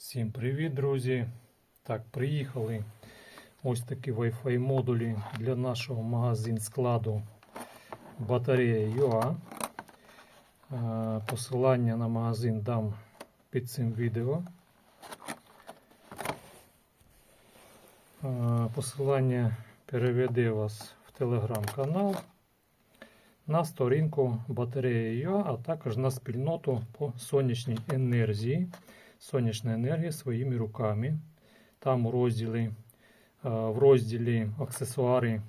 Всім привіт, друзі! Так, приїхали ось такі Wi-Fi модулі для нашого магазин складу батарея UA. Е, Посилання на магазин дам під цим відео. Е, Посилання переведе вас в телеграм-канал, на сторінку батарея UA, а також на спільноту по сонячній енергії сонячна енергія своїми руками. Там у розділі, е, в розділі аксесуари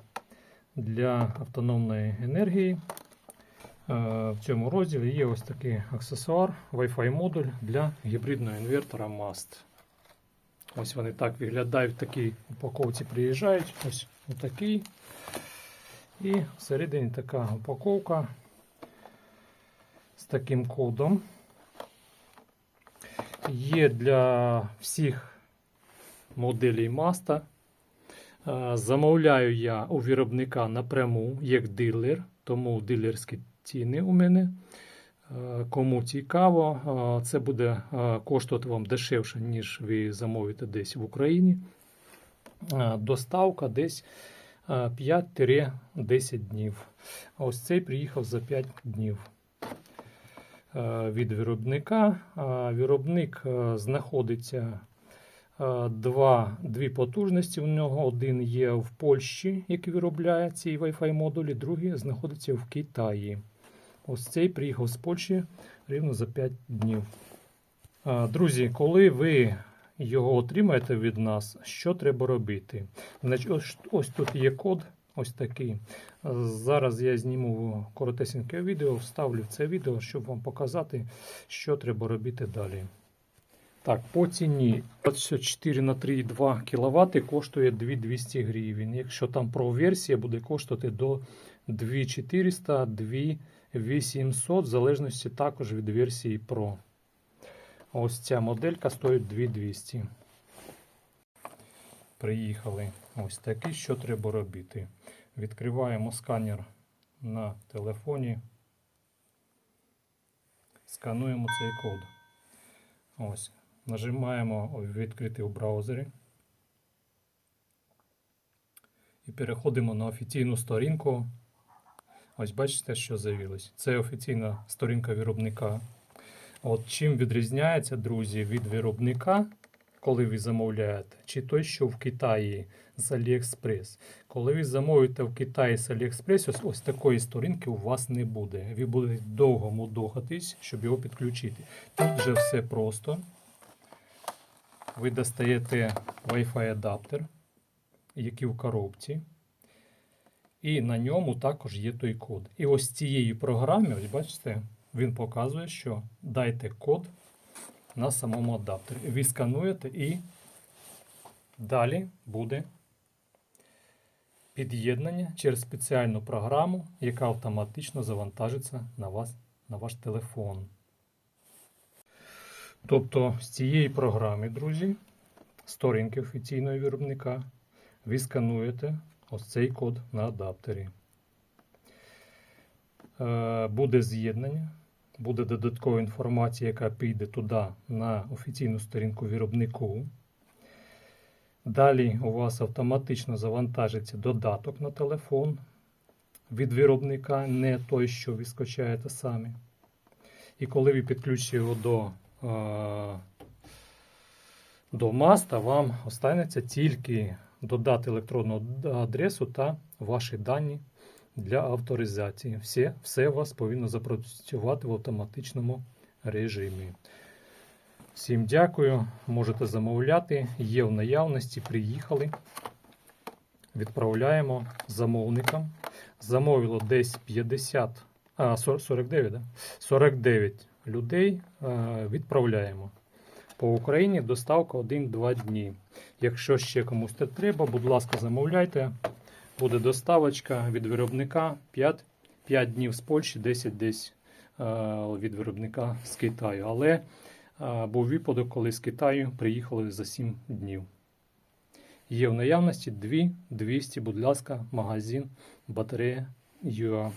для автономної енергії. е, В цьому розділі є ось такий аксесуар, Wi-Fi модуль для гібридного інвертора MAST. Ось вони так виглядають в такій упаковці приїжджають. Ось такий. І всередині така упаковка з таким кодом є для всіх моделей Маста. Е, Замовляю я у виробника напряму як дилер, тому дилерські ціни у мене. Е, Кому цікаво, е, це буде коштувати вам дешевше, ніж ви замовите десь в Україні. Доставка десь е, 5-10 днів. Ось цей приїхав за 5 днів від виробника. Е, Виробник е, знаходиться е, два, дві потужності. У нього один є в Польщі, який виробляє ці Wi-Fi модулі, другий знаходиться в Китаї. Ось цей приїхав з Польщі рівно за 5 днів. Е, Друзі, коли ви його отримаєте від нас, що треба робити? Значить, ось, ось тут є код, ось такий. Зараз я зніму коротесеньке відео, вставлю це відео, щоб вам показати, що треба робити далі. Так, по ціні 24 на 3,2 кВт коштує 2200 гривень. Якщо там про версія буде коштувати до 2400, 2800, в залежності також від версії Pro. Ось ця моделька стоїть 2200. Приїхали. Ось такий, що треба робити. Відкриваємо сканер на телефоні. Скануємо цей код. Ось. Нажимаємо відкрити у браузері. І переходимо на офіційну сторінку. Ось бачите, що з'явилось. Це офіційна сторінка виробника. От чим відрізняється, друзі, від виробника, коли ви замовляєте, чи той, що в Китаї з AliExpress. Коли ви замовите в Китаї з AliExpress, ось, ось такої сторінки у вас не буде. Ви будете довго мудохатись, щоб його підключити. Тут вже все просто. Ви достаєте Wi-Fi адаптер, який в коробці. І на ньому також є той код. І ось цієї програмі, ось бачите, він показує, що дайте код на самому адаптері. Ви скануєте і далі буде під'єднання через спеціальну програму, яка автоматично завантажиться на вас, на ваш телефон. Тобто з цієї програми, друзі, сторінки офіційного виробника, ви скануєте ось цей код на адаптері. Е, Буде з'єднання, буде додаткова інформація, яка піде туди на офіційну сторінку виробнику. Далі у вас автоматично завантажиться додаток на телефон від виробника, не той, що ви скачаєте самі. І коли ви підключите його до, до маста, вам останеться тільки додати електронну адресу та ваші дані для авторизації. Все, все у вас повинно запрацювати в автоматичному режимі. Всім дякую. Можете замовляти. Є в наявності, приїхали. Відправляємо замовникам. Замовило десь 50, а 49 да? 49 людей. Відправляємо. По Україні доставка 1-2 дні. Якщо ще комусь це треба, будь ласка, замовляйте. Буде доставочка від виробника 5, 5 днів з Польщі, 10 десь е, від виробника з Китаю. Але е, був випадок, коли з Китаю приїхали за 7 днів. Є в наявності 2 200, будь ласка, магазин батарея UA.